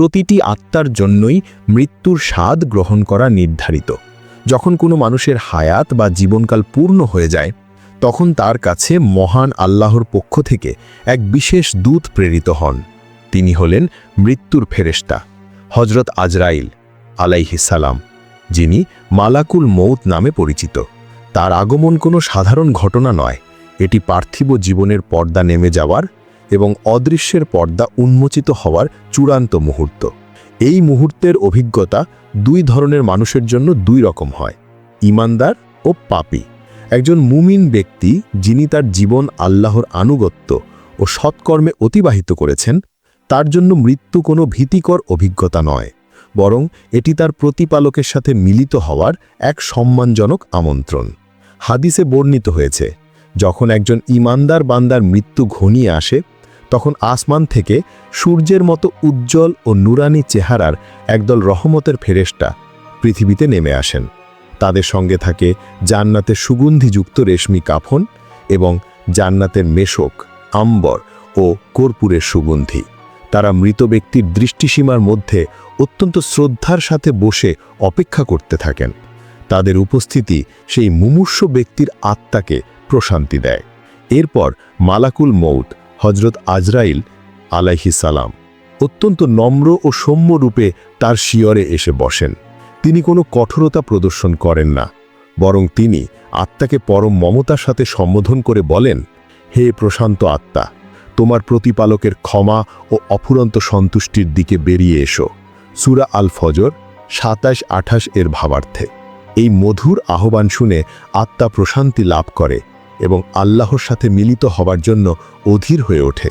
প্রতিটি আত্মার জন্যই মৃত্যুর স্বাদ গ্রহণ করা নির্ধারিত। যখন কোনো মানুষের হায়াত বা জীবনকাল পূর্ণ হয়ে যায়, তখন তার কাছে মহান আল্লাহর পক্ষ থেকে এক বিশেষ দূত প্রেরিত হন। তিনি হলেন মৃত্যুর ফেরেশতা হজরত আজরাইল আলাইহিসালাম যিনি মালাকুল মৌত নামে পরিচিত। তার আগমন কোনো সাধারণ ঘটনা নয়, এটি পার্থিব জীবনের পর্দা নেমে যাওয়ার এবং অদৃশ্যের পর্দা উন্মোচিত হওয়ার চূড়ান্ত মুহূর্ত। এই মুহূর্তের অভিজ্ঞতা দুই ধরনের মানুষের জন্য দুই রকম হয়, ইমানদার ও পাপী। একজন মুমিন ব্যক্তি, যিনি তার জীবন আল্লাহর আনুগত্য ও সৎকর্মে অতিবাহিত করেছেন, তার জন্য মৃত্যু কোনো ভীতিকর অভিজ্ঞতা নয়, বরং এটি তার প্রতিপালকের সাথে মিলিত হওয়ার এক সম্মানজনক আমন্ত্রণ। হাদিসে বর্ণিত হয়েছে, যখন একজন ইমানদার বান্দার মৃত্যু ঘনিয়ে আসে তখন আসমান থেকে সূর্যের মতো উজ্জ্বল ও নুরানি চেহারার একদল রহমতের ফেরেস্টা পৃথিবীতে নেমে আসেন। তাদের সঙ্গে থাকে জান্নাতের সুগন্ধিযুক্ত রেশমি কাফন এবং জান্নাতের মেশক, আম্বর ও কর্পূরের সুগন্ধি। তারা মৃত ব্যক্তির দৃষ্টিসীমার মধ্যে অত্যন্ত শ্রদ্ধার সাথে বসে অপেক্ষা করতে থাকেন। তাদের উপস্থিতি সেই মুমূর্ষ ব্যক্তির আত্মাকে প্রশান্তি দেয়। এরপর মালাকুল মৌত হজরত আজরাইল আলাইহি সালাম অত্যন্ত নম্র ও সৌম্য রূপে তার শিয়রে এসে বসেন। তিনি কোনো কঠোরতা প্রদর্শন করেন না, বরং তিনি আত্মাকে পরম মমতার সাথে সম্বোধন করে বলেন, হে প্রশান্ত আত্মা, তোমার প্রতিপালকের ক্ষমা ও অফুরন্ত সন্তুষ্টির দিকে বেরিয়ে এসো। সুরা আল ফজর সাতাশ, আঠাশ এর ভাবার্থে। এই মধুর আহ্বান শুনে আত্মা প্রশান্তি লাভ করে। এবং আল্লাহর সাথে মিলিত হবার জন্য অধীর হয়ে ওঠে।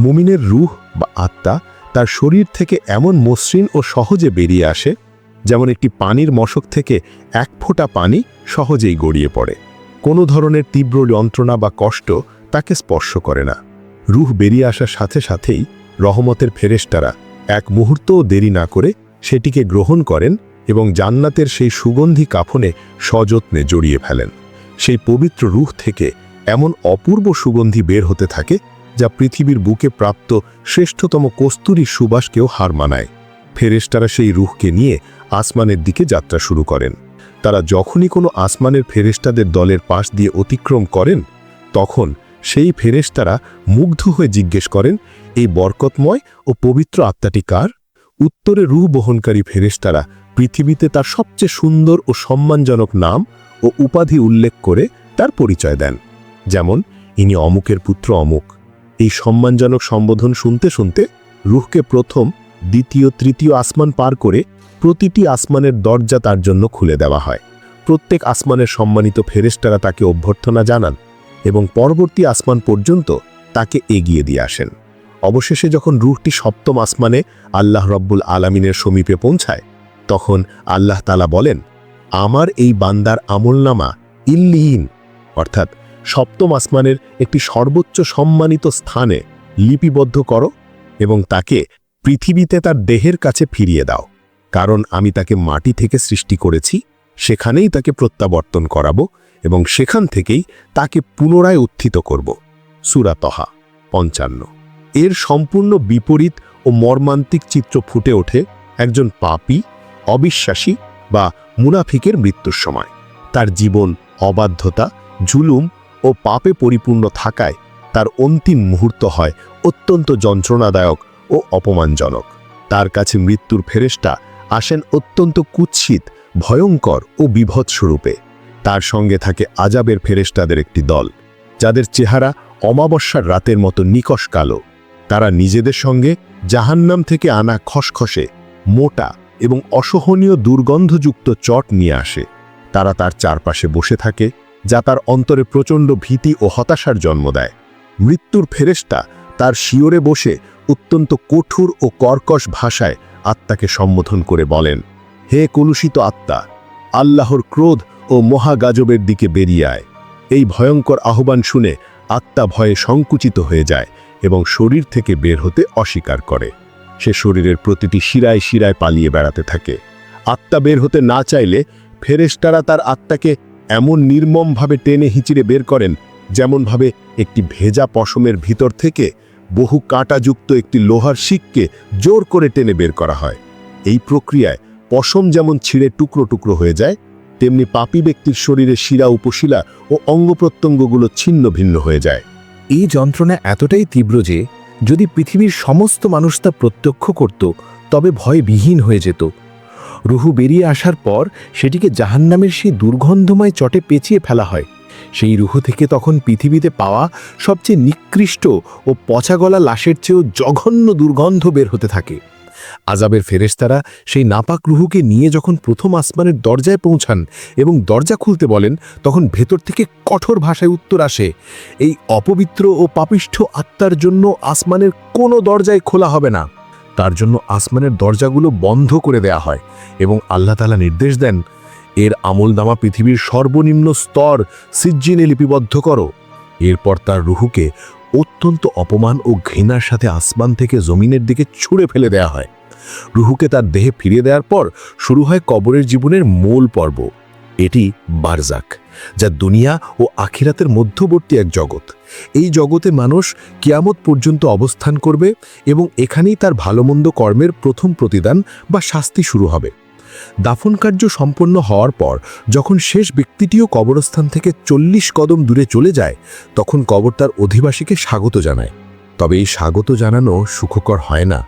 মুমিনের রুহ বা আত্মা তার শরীর থেকে এমন মসৃণ ও সহজে বেরিয়ে আসে, যেমন একটি পানির মশক থেকে এক ফোঁটা পানি সহজেই গড়িয়ে পড়ে। কোনো ধরনের তীব্র যন্ত্রণা বা কষ্ট তাকে স্পর্শ করে না। রুহ বেরিয়ে আসার সাথে সাথেই রহমতের ফেরেস্তারা এক মুহূর্তও দেরি না করে সেটিকে গ্রহণ করেন এবং জান্নাতের সেই সুগন্ধি কাফনে সযত্নে জড়িয়ে ফেলেন। সেই পবিত্র রুহ থেকে এমন অপূর্ব সুগন্ধি বের হতে থাকে যা পৃথিবীর বুকে প্রাপ্ত শ্রেষ্ঠতম কস্তুরী সুবাসকেও হার মানায়। ফেরেস্তারা সেই রুহকে নিয়ে আসমানের দিকে যাত্রা শুরু করেন। তারা যখনই কোনো আসমানের ফেরেস্তাদের দলের পাশ দিয়ে অতিক্রম করেন, তখন সেই ফেরেস্তারা মুগ্ধ হয়ে জিজ্ঞেস করেন, এই বরকতময় ও পবিত্র আত্মাটি কার? উত্তরে রুহ বহনকারী ফেরেস্তারা পৃথিবীতে তার সবচেয়ে সুন্দর ও সম্মানজনক নাম ও উপাধি উল্লেখ করে তার পরিচয় দেন। যেমন, ইনি অমুকের পুত্র অমুক। এই সম্মানজনক সম্বোধন শুনতে শুনতে রুহকে প্রথম, দ্বিতীয়, তৃতীয় আসমান পার করে প্রতিটি আসমানের দরজা তার জন্য খুলে দেওয়া হয়। প্রত্যেক আসমানের সম্মানিত ফেরেস্তারা তাকে অভ্যর্থনা জানান এবং পরবর্তী আসমান পর্যন্ত তাকে এগিয়ে দিয়ে আসেন। অবশেষে যখন রুহটি সপ্তম আসমানে আল্লাহ রব্বুল আলামিনের সমীপে পৌঁছায়, তখন আল্লাহ তালা বলেন আমার এই বান্দার আমলনামা ইল্লিহীন, অর্থাৎ সপ্তম আসমানের একটি সর্বোচ্চ সম্মানিত স্থানে লিপিবদ্ধ করো এবং তাকে পৃথিবীতে তার দেহের কাছে ফিরিয়ে দাও, কারণ আমি তাকে মাটি থেকে সৃষ্টি করেছি, সেখানেই তাকে প্রত্যাবর্তন করাবো এবং সেখান থেকেই তাকে পুনরায় উত্থিত করব। সুরাতহা পঞ্চান্ন। এর সম্পূর্ণ বিপরীত ও মর্মান্তিক চিত্র ফুটে ওঠে একজন পাপী, অবিশ্বাসী বা মুনাফিকের মৃত্যুর সময়। তার জীবন অবাধ্যতা, জুলুম ও পাপে পরিপূর্ণ থাকায় তার অন্তিম মুহূর্ত হয় অত্যন্ত যন্ত্রণাদায়ক ও অপমানজনক। তার কাছে মৃত্যুর ফেরেস্টা আসেন অত্যন্ত কুৎসিত, ভয়ঙ্কর ও বিভৎস্বরূপে তার সঙ্গে থাকে আজাবের ফেরেস্তাদের একটি দল, যাদের চেহারা অমাবস্যার রাতের মতো নিকশ কালো। তারা নিজেদের সঙ্গে জাহান্নাম থেকে আনা খসখসে, মোটা এবং অসহনীয় দুর্গন্ধযুক্ত চট নিয়ে আসে। তারা তার চারপাশে বসে থাকে, যা তার অন্তরে প্রচণ্ড ভীতি ও হতাশার জন্ম দেয়। মৃত্যুর ফেরেস্তা তার শিওরে বসে অত্যন্ত কঠোর ও কর্কশ ভাষায় আত্মাকে সম্বোধন করে বলেন, হে কলুষিত আত্মা, আল্লাহর ক্রোধ ও মহাগাজবের দিকে বেরিয়ে আয়। এই ভয়ঙ্কর আহ্বান শুনে আত্মা ভয়ে সংকুচিত হয়ে যায় এবং শরীর থেকে বের হতে অস্বীকার করে। সে শরীরের প্রতিটি শিরায় শিরায় পালিয়ে বেড়াতে থাকে। আত্মা বের হতে না চাইলে ফেরেস্তারা তার আত্মাকে এমন নির্মমভাবে টেনে হিঁচিড়ে বের করেন, যেমনভাবে একটি ভেজা পশমের ভিতর থেকে বহু কাঁটাযুক্ত একটি লোহার শিককে জোর করে টেনে বের করা হয়। এই প্রক্রিয়ায় পশম যেমন ছিঁড়ে টুকরো টুকরো হয়ে যায়, তেমনি পাপী ব্যক্তির শরীরে শিরা উপশিলা ও অঙ্গ প্রত্যঙ্গগুলো ছিন্ন ভিন্ন হয়ে যায়। এই যন্ত্রণা এতটাই তীব্র যে যদি পৃথিবীর সমস্ত মানুষ তা প্রত্যক্ষ করত, তবে ভয় বিহীন হয়ে যেত। রুহু বেরিয়ে আসার পর সেটিকে জাহান্নামের সেই দুর্গন্ধময় চটে পেঁচিয়ে ফেলা হয়। সেই রুহু থেকে তখন পৃথিবীতে পাওয়া সবচেয়ে নিকৃষ্ট ও পচাগলা লাশের চেয়েও জঘন্য দুর্গন্ধ বের হতে থাকে। আজাবের ফেরেস্তারা সেই নাপাক রুহুকে নিয়ে যখন প্রথম আসমানের দরজায় পৌঁছান এবং দরজা খুলতে বলেন, তখন ভেতর থেকে কঠোর ভাষায় উত্তর আসে, এই অপবিত্র ও পাপিষ্ঠ আত্মার জন্য আসমানের কোনো দরজায় খোলা হবে না। তার জন্য আসমানের দরজাগুলো বন্ধ করে দেয়া হয় এবং আল্লাহ তালা নির্দেশ দেন, এর আমলনামা পৃথিবীর সর্বনিম্ন স্তর সিজ্জিনে লিপিবদ্ধ করো। এরপর তার রুহুকে অত্যন্ত অপমান ও ঘৃণার সাথে আসমান থেকে জমিনের দিকে ছুঁড়ে ফেলে দেয়া হয়। রুহুকে তার দেহে ফিরিয়ে দেওয়ার পর শুরু হয় কবরের জীবনের মূল পর্ব। এটি বারজাক, যা দুনিয়া ও আখিরাতের মধ্যবর্তী এক জগৎ। এই জগতে মানুষ কিয়ামত পর্যন্ত অবস্থান করবে এবং এখানেই তার ভালোমন্দ কর্মের প্রথম প্রতিদান বা শাস্তি শুরু হবে। দাফন কার্য সম্পন্ন হওয়ার পর যখন শেষ ব্যক্তিটিও কবরস্থান থেকে চল্লিশ কদম দূরে চলে যায়, তখন কবর তার অধিবাসীকে স্বাগত জানায়। তবে এই স্বাগত জানানো সুখকর হয় না।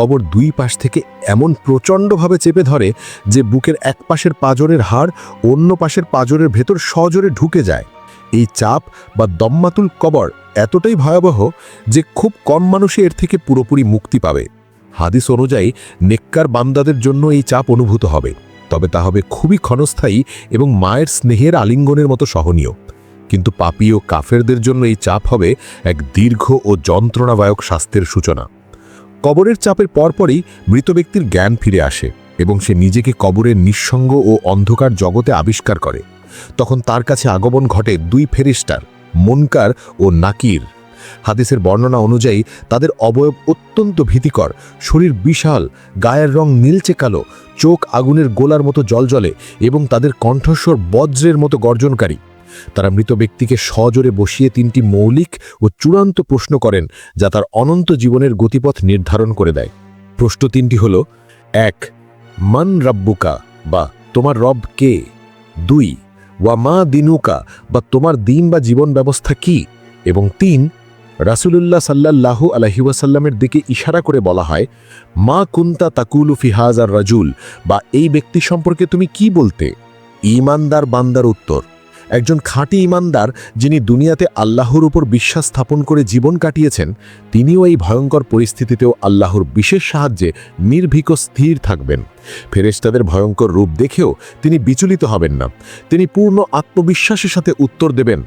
কবর দুই পাশ থেকে এমন প্রচণ্ডভাবে চেপে ধরে যে বুকের এক পাশের পাজরের হাড় অন্য পাশের পাজরের ভেতর সজোরে ঢুকে যায়। এই চাপ বা দম্মাতুল কবর এতটাই ভয়াবহ যে খুব কম মানুষই এর থেকে পুরোপুরি মুক্তি পাবে। হাদিস অনুযায়ী নেককার বান্দাদের জন্য এই চাপ অনুভূত হবে, তবে তা হবে খুবই ক্ষণস্থায়ী এবং মায়ের স্নেহের আলিঙ্গনের মতো সহনীয়। কিন্তু পাপী ও কাফেরদের জন্য এই চাপ হবে এক দীর্ঘ ও যন্ত্রণাবায়ক স্বাস্থ্যের সূচনা। কবরের চাপের পরপরই মৃত ব্যক্তির জ্ঞান ফিরে আসে এবং সে নিজেকে কবরের নিঃসঙ্গ ও অন্ধকার জগতে আবিষ্কার করে। তখন তার কাছে আগমন ঘটে দুই ফেরিস্টার, মনকার ও নাকির। হাদিসের বর্ণনা অনুযায়ী তাদের অবয়ব অত্যন্ত ভীতিকর, শরীর বিশাল, গায়ের রং নীলচে কালো, চোখ আগুনের গোলার মতো জলজলে এবং তাদের কণ্ঠস্বর বজ্রের মতো গর্জনকারী। তারা মৃত ব্যক্তিকে সজোরে বসিয়ে তিনটি মৌলিক ও চূড়ান্ত প্রশ্ন করেন, যা তার অনন্ত জীবনের গতিপথ নির্ধারণ করে দেয়। প্রশ্ন তিনটি হল, এক, মান রাব্বুকা বা তোমার রব কে? দুই, ওয়া মা দিনুকা বা তোমার দিন বা জীবন ব্যবস্থা কি? এবং তিন, রাসুলুল্লাহ সাল্লাল্লাহু আলহি ওয়াসাল্লামের দিকে ইশারা করে বলা হয়, মা কুন্তা তাকুলু ফিহাজ আর রাজুল বা এই ব্যক্তি সম্পর্কে তুমি কি বলতে? ইমানদার বান্দার উত্তর। একজন খাঁটি ইমানদার যিনি দুনিয়াতে আল্লাহর উপর বিশ্বাস স্থাপন করে জীবন কাটিয়েছেন, তিনিও এই ভয়ঙ্কর পরিস্থিতিতেও আল্লাহর বিশেষ সাহায্যে নির্ভীক স্থির থাকবেন। ফেরেশতাদের ভয়ঙ্কর রূপ দেখেও তিনি বিচলিত হবেন না। তিনি পূর্ণ আত্মবিশ্বাসের সাথে উত্তর দেবেন,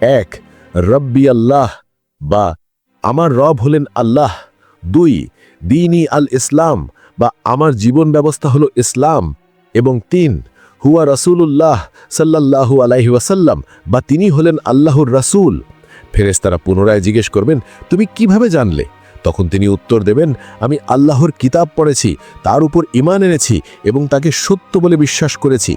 এক, রব্বি আল্লাহ বা আমার রব হলেন আল্লাহ। দুই, দিনই আল ইসলাম বা আমার জীবন ব্যবস্থা হলো ইসলাম। এবং তিন হুয়া রসুল্লাহ সাল্লাল্লাহু আলাইহি ওয়াসাল্লাম বা তিনি হলেন আল্লাহর রাসূল। ফেরেশতারা পুনরায় জিজ্ঞেস করবেন, তুমি কীভাবে জানলে? তখন তিনি উত্তর দেবেন, আমি আল্লাহর কিতাব পড়েছি, তার উপর ইমান এনেছি এবং তাকে সত্য বলে বিশ্বাস করেছি।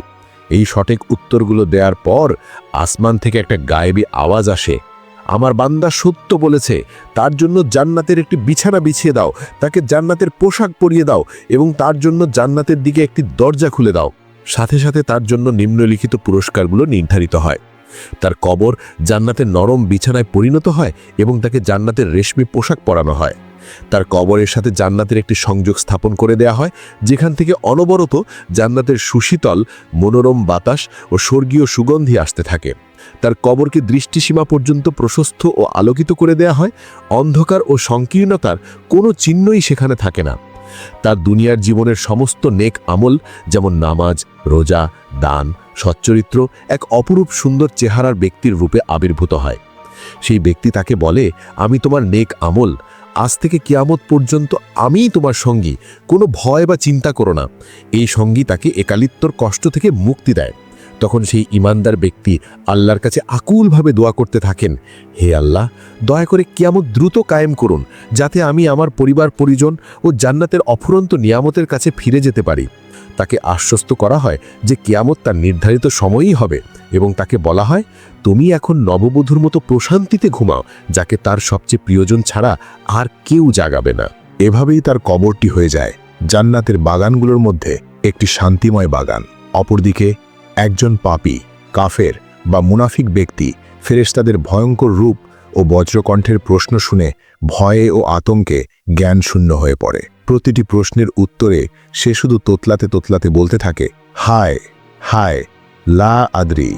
এই সঠিক উত্তরগুলো দেওয়ার পর আসমান থেকে একটা গায়েবী আওয়াজ আসে। আমার বান্দা সত্য বলেছে, তার জন্য জান্নাতের একটি বিছানা বিছিয়ে দাও, তাকে জান্নাতের পোশাক পরিয়ে দাও এবং তার জন্য জান্নাতের দিকে একটি দরজা খুলে দাও। সাথে সাথে তার জন্য নিম্নলিখিত পুরস্কারগুলো নির্ধারিত হয়। তার কবর জান্নাতের নরম বিছানায় পরিণত হয় এবং তাকে জান্নাতের রেশমি পোশাক পরানো হয়। তার কবরের সাথে জান্নাতের একটি সংযোগ স্থাপন করে দেয়া হয়, যেখান থেকে অনবরত জান্নাতের সুশীতল, মনোরম বাতাস ও স্বর্গীয় সুগন্ধি আসতে থাকে। তার কবরকে দৃষ্টিসীমা পর্যন্ত প্রশস্ত ও আলোকিত করে দেয়া হয়, অন্ধকার ও সংকীর্ণতার কোনো চিহ্নই সেখানে থাকে না। তার দুনিয়ার জীবনের সমস্ত নেক আমল, যেমন নামাজ, রোজা, দান, সচ্চরিত্র, এক অপরূপ সুন্দর চেহারার ব্যক্তির রূপে আবির্ভূত হয়। সেই ব্যক্তি তাকে বলে, আমি তোমার নেক আমল, আজ থেকে কিয়ামত পর্যন্ত আমিই তোমার সঙ্গী, কোনো ভয় বা চিন্তা করো না। এই সঙ্গী তাকে একালিত্বর কষ্ট থেকে মুক্তি দেয়। তখন সেই ইমানদার ব্যক্তি আল্লাহর কাছে আকুলভাবে দোয়া করতে থাকেন, হে আল্লাহ, দয়া করে কিয়ামত দ্রুত কায়েম করুন, যাতে আমি আমার পরিবার, পরিজন ও জান্নাতের অফুরন্ত নিয়ামতের কাছে ফিরে যেতে পারি। তাকে আশ্বস্ত করা হয় যে কিয়ামত তার নির্ধারিত সময়ই হবে এবং তাকে বলা হয়, তুমি এখন নববধূর মতো প্রশান্তিতে ঘুমাও, যাকে তার সবচেয়ে প্রিয়জন ছাড়া আর কেউ জাগাবে না। এভাবেই তার কবরটি হয়ে যায়, জান্নাতের বাগানগুলোর মধ্যে একটি শান্তিময় বাগান। অপরদিকে একজন পাপী, কাফের বা মুনাফিক ব্যক্তি ফেরেশতাদের ভয়ঙ্কর রূপ ও বজ্রকণ্ঠের প্রশ্ন শুনে ভয়ে ও আতঙ্কে জ্ঞানশূন্য হয়ে পড়ে। প্রতিটি প্রশ্নের উত্তরে সে শুধু তোতলাতে তোতলাতে বলতে থাকে, হায় হায়, লা আদ্রি,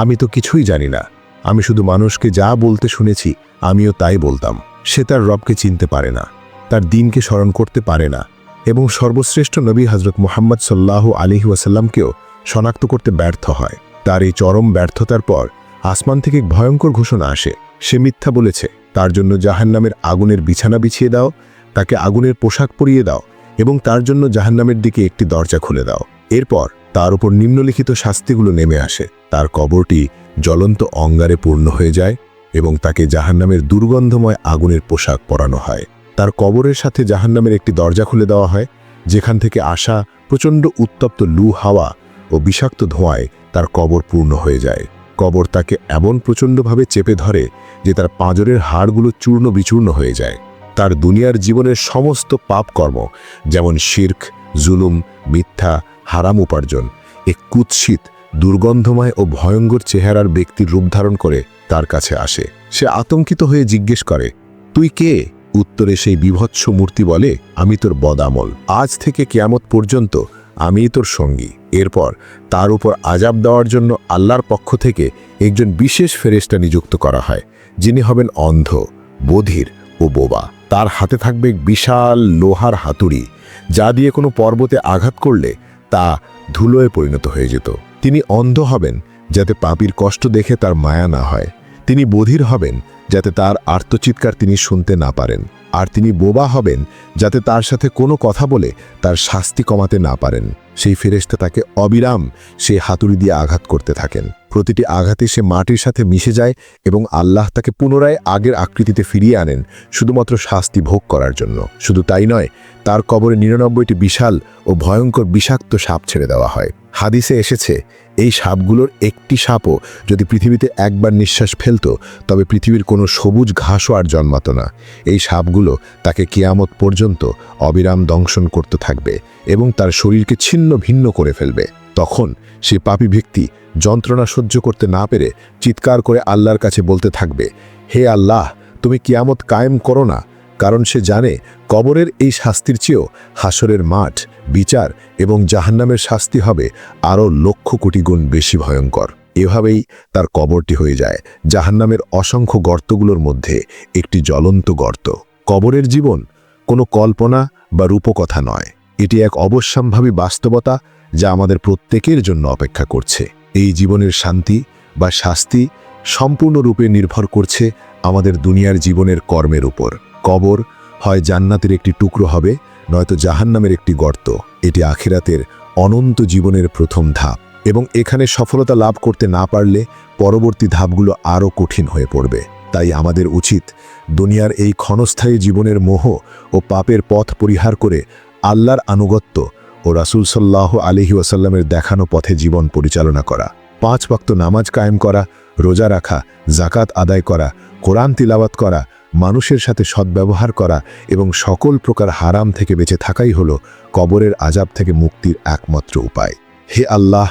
আমি তো কিছুই জানি না। আমি শুধু মানুষকে যা বলতে শুনেছি, আমিও তাই বলতাম। সে তার রবকে চিনতে পারে না, তার দিনকে স্মরণ করতে পারে না এবং সর্বশ্রেষ্ঠ নবী হজরত মোহাম্মদ সাল্লাহ আলিহি ওয়াসাল্লামকেও শনাক্ত করতে ব্যর্থ হয়। তার এই চরম ব্যর্থতার পর আসমান থেকে ভয়ঙ্কর ঘোষণা আসে। সে মিথ্যা বলেছে, তার জন্য জাহান্নামের আগুনের বিছানা বিছিয়ে দাও, তাকে আগুনের পোশাক পরিয়ে দাও এবং তার জন্য জাহান্নামের দিকে একটি দরজা খুলে দাও। এরপর তার উপর নিম্নলিখিত শাস্তিগুলো নেমে আসে। তার কবরটি জ্বলন্ত অঙ্গারে পূর্ণ হয়ে যায় এবং তাকে জাহান্নামের দুর্গন্ধময় আগুনের পোশাক পরানো হয়। তার কবরের সাথে জাহান্নামের একটি দরজা খুলে দেওয়া হয়, যেখান থেকে আসা প্রচণ্ড উত্তপ্ত লু হাওয়া ও বিষাক্ত ধোঁয়ায় তার কবর পূর্ণ হয়ে যায়। কবর তাকে এমন প্রচণ্ডভাবে চেপে ধরে যে তার পাঁজরের হাড়গুলো চূর্ণ বিচূর্ণ হয়ে যায়। তার দুনিয়ার জীবনের সমস্ত পাপকর্ম, যেমন শির্ক, জুলুম, মিথ্যা, হারাম উপার্জন এক কুৎসিত, দুর্গন্ধময় ও ভয়ঙ্কর চেহারার ব্যক্তির রূপ ধারণ করে তার কাছে আসে। সে আতঙ্কিত হয়ে জিজ্ঞেস করে, তুই কে? উত্তরে সেই বিভৎস মূর্তি বলে, আমি তোর বদামল আজ থেকে কেয়ামত পর্যন্ত আমিই তোর সঙ্গী। এরপর তার উপর আজাব দেওয়ার জন্য আল্লাহর পক্ষ থেকে একজন বিশেষ ফেরেস্টা নিযুক্ত করা হয়, যিনি হবেন অন্ধ, বধির ও বোবা। তার হাতে থাকবে বিশাল লোহার হাতুড়ি, যা দিয়ে কোনো পর্বতে আঘাত করলে তা ধুলোয় পরিণত হয়ে যেত। তিনি অন্ধ হবেন, যাতে পাপির কষ্ট দেখে তার মায়া না হয়। তিনি বধির হবেন যাতে তার আর্তচিৎকার তিনি শুনতে না পারেন, আর তিনি বোবা হবেন যাতে তার সাথে কোনো কথা বলে তার শাস্তি কমাতে না পারেন। সেই ফেরেস্তা তাকে অবিরাম সেই হাতুড়ি দিয়ে আঘাত করতে থাকেন। প্রতিটি আঘাতে সে মাটির সাথে মিশে যায় এবং আল্লাহ তাকে পুনরায় আগের আকৃতিতে ফিরিয়ে আনেন, শুধুমাত্র শাস্তি ভোগ করার জন্য। শুধু তাই নয়, তার কবরে নিরানব্বইটি বিশাল ও ভয়ঙ্কর বিষাক্ত সাপ ছেড়ে দেওয়া হয়। হাদিসে এসেছে, এই সাপগুলোর একটি সাপও যদি পৃথিবীতে একবার নিঃশ্বাস ফেলত, তবে পৃথিবীর কোনো সবুজ ঘাসও আর জন্মাত না। এই সাপগুলো তাকে কিয়ামত পর্যন্ত অবিরাম দংশন করতে থাকবে এবং তার শরীরকে ছিন্ন ভিন্ন করে ফেলবে। তখন সে পাপী ব্যক্তি যন্ত্রণা সহ্য করতে না পেরে চিৎকার করে আল্লাহর কাছে বলতে থাকবে, হে আল্লাহ, তুমি কিয়ামত কায়েম করো না, কারণ সে জানে কবরের এই শাস্তির চেয়েও হাসরের মাঠ, বিচার এবং জাহান্নামের শাস্তি হবে আরও লক্ষ কোটি গুণ বেশি ভয়ঙ্কর। এভাবেই তার কবরটি হয়ে যায় জাহান্নামের অসংখ্য গর্তগুলোর মধ্যে একটি জ্বলন্ত গর্ত। কবরের জীবন কোনো কল্পনা বা রূপকথা নয়। এটি এক অবশ্যম্ভাবী বাস্তবতা যা আমাদের প্রত্যেকের জন্য অপেক্ষা করছে। এই জীবনের শান্তি বা শাস্তি সম্পূর্ণরূপে নির্ভর করছে আমাদের দুনিয়ার জীবনের কর্মের উপর। কবর হয় জান্নাতের একটি টুকরো হবে, নয়তো জাহান্নামের একটি গর্ত। এটি আখিরাতের অনন্ত জীবনের প্রথম ধাপ। এবং এখানে সফলতা লাভ করতে না পারলে পরবর্তী ধাপগুলো আরও কঠিন হয়ে পড়বে। তাই আমাদের উচিত দুনিয়ার এই ক্ষণস্থায়ী জীবনের মোহ ও পাপের পথ পরিহার করে আল্লাহর আনুগত্য ও রাসূল সাল্লাহ আলিহি ওয়াসাল্লামের দেখানো পথে জীবন পরিচালনা করা, পাঁচ ওয়াক্ত নামাজ কায়েম করা, রোজা রাখা জাকাত আদায় করা, কোরআন তিলাওয়াত করা, মানুষের সাথে সদ্ব্যবহার করা এবং সকল প্রকার হারাম থেকে বেঁচে থাকাই হল কবরের আজাব থেকে মুক্তির একমাত্র উপায়। হে আল্লাহ,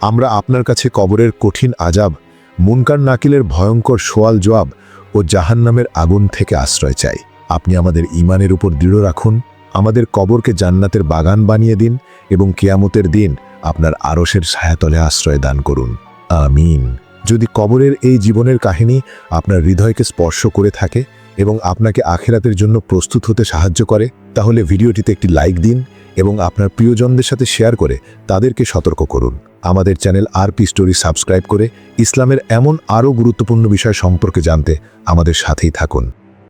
আমরা আপনার কাছে কবরের কঠিন আজাব মুনকার নাকিলের ভয়ঙ্কর সোয়াল জবাব ও জাহান্নামের আগুন থেকে আশ্রয় চাই। আপনি আমাদের ইমানের উপর দৃঢ় রাখুন। আমাদের কবরকে জান্নাতের বাগান বানিয়ে দিন এবং কেয়ামতের দিন আপনার আরশের ছায়াতলে আশ্রয় দান করুন। আমিন। যদি কবরের এই জীবনের কাহিনী আপনার হৃদয়কে স্পর্শ করে থাকে এবং আপনাকে আখেরাতের জন্য প্রস্তুত হতে সাহায্য করে, তাহলে ভিডিওটিতে একটি লাইক দিন এবং আপনার প্রিয়জনদের সাথে শেয়ার করে তাদেরকে সতর্ক করুন। আমাদের চ্যানেল আরপি স্টোরি সাবস্ক্রাইব করে ইসলামের এমন আরও গুরুত্বপূর্ণ বিষয় সম্পর্কে জানতে আমাদের সাথেই থাকুন।